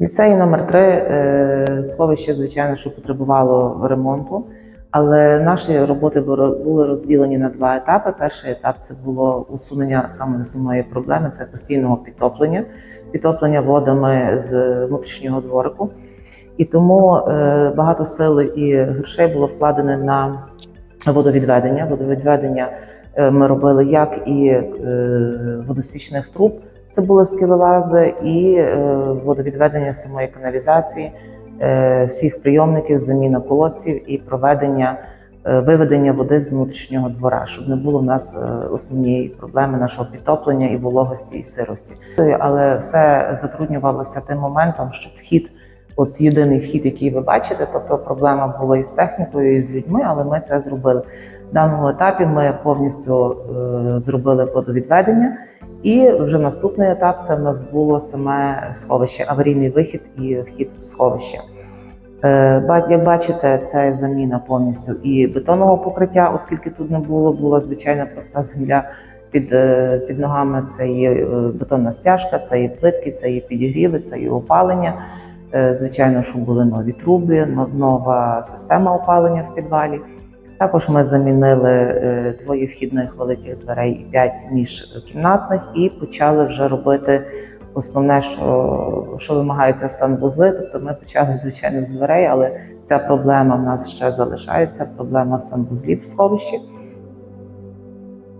Ліцеї номер 3 сховище, звичайно, що потребувало ремонту, але наші роботи були розділені на два етапи. Перший етап це було усунення самої основної проблеми це постійного підтоплення, підтоплення водами з внутрішнього дворику. І тому е, багато сил і грошей було вкладено на водовідведення. Водовідведення е, ми робили як і е, водосічних труб, це були скелелази, і е, водовідведення самої каналізації, е, всіх прийомників, заміна колодців і проведення е, виведення води з внутрішнього двора, щоб не було в нас основні проблеми нашого підтоплення і вологості і сирості. Але все затруднювалося тим моментом, що вхід. От єдиний вхід, який ви бачите, тобто проблема була із технікою, і з людьми, але ми це зробили. В даному етапі ми повністю е, зробили водовідведення, і вже наступний етап це в нас було саме сховище, аварійний вихід і вхід в сховище. Е, Як бачите, це заміна повністю і бетонного покриття, оскільки тут не було, була звичайна проста земля під, е, під ногами. Це є е, бетонна стяжка, це є плитки, це є підігріви, це є опалення. Звичайно, що були нові труби, нова система опалення в підвалі. Також ми замінили е, двоє вхідних великих дверей і п'ять міжкімнатних, і почали вже робити основне, що, що вимагається санвузли. Тобто ми почали, звичайно, з дверей, але ця проблема в нас ще залишається. Проблема санвузлів в сховищі.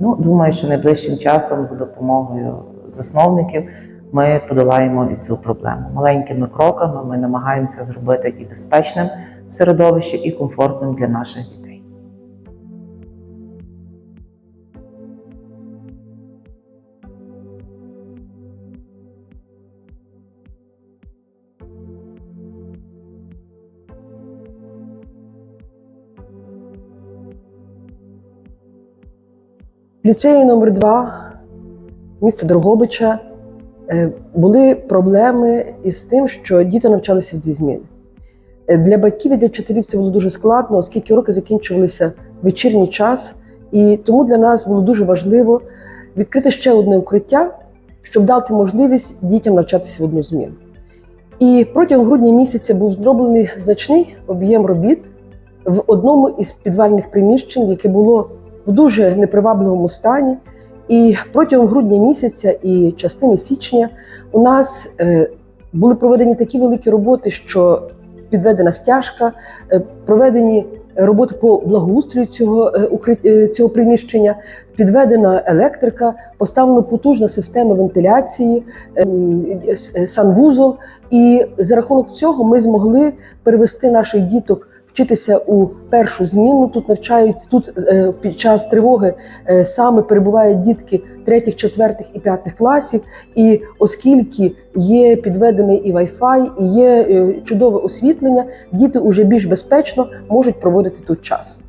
Ну, думаю, що найближчим часом за допомогою засновників ми подолаємо і цю проблему. Маленькими кроками ми намагаємося зробити і безпечним середовище, і комфортним для наших дітей. Ліцеї номер 2 міста Дрогобича е, були проблеми із тим, що діти навчалися в дві зміни. Е, Для батьків і для вчителів це було дуже складно, оскільки уроки закінчувалися в вечірній час, і тому для нас було дуже важливо відкрити ще одне укриття, щоб дати можливість дітям навчатися в одну зміну. І протягом грудня місяця був зроблений значний об'єм робіт в одному із підвальних приміщень, яке було в дуже непривабливому стані. І протягом грудня місяця і частини січня у нас е, були проведені такі великі роботи, що підведена стяжка, е, проведені роботи по благоустрою цього, е, цього приміщення, підведена електрика, поставлена потужна система вентиляції, санвузол. І за рахунок цього ми змогли перевести наших діток вчитися у першу зміну. Тут навчають тут е, під час тривоги е, саме перебувають дітки третіх, четвертих і п'ятих класів. І оскільки є підведений і Wi-Fi, і є е, чудове освітлення, діти вже більш безпечно можуть проводити тут час.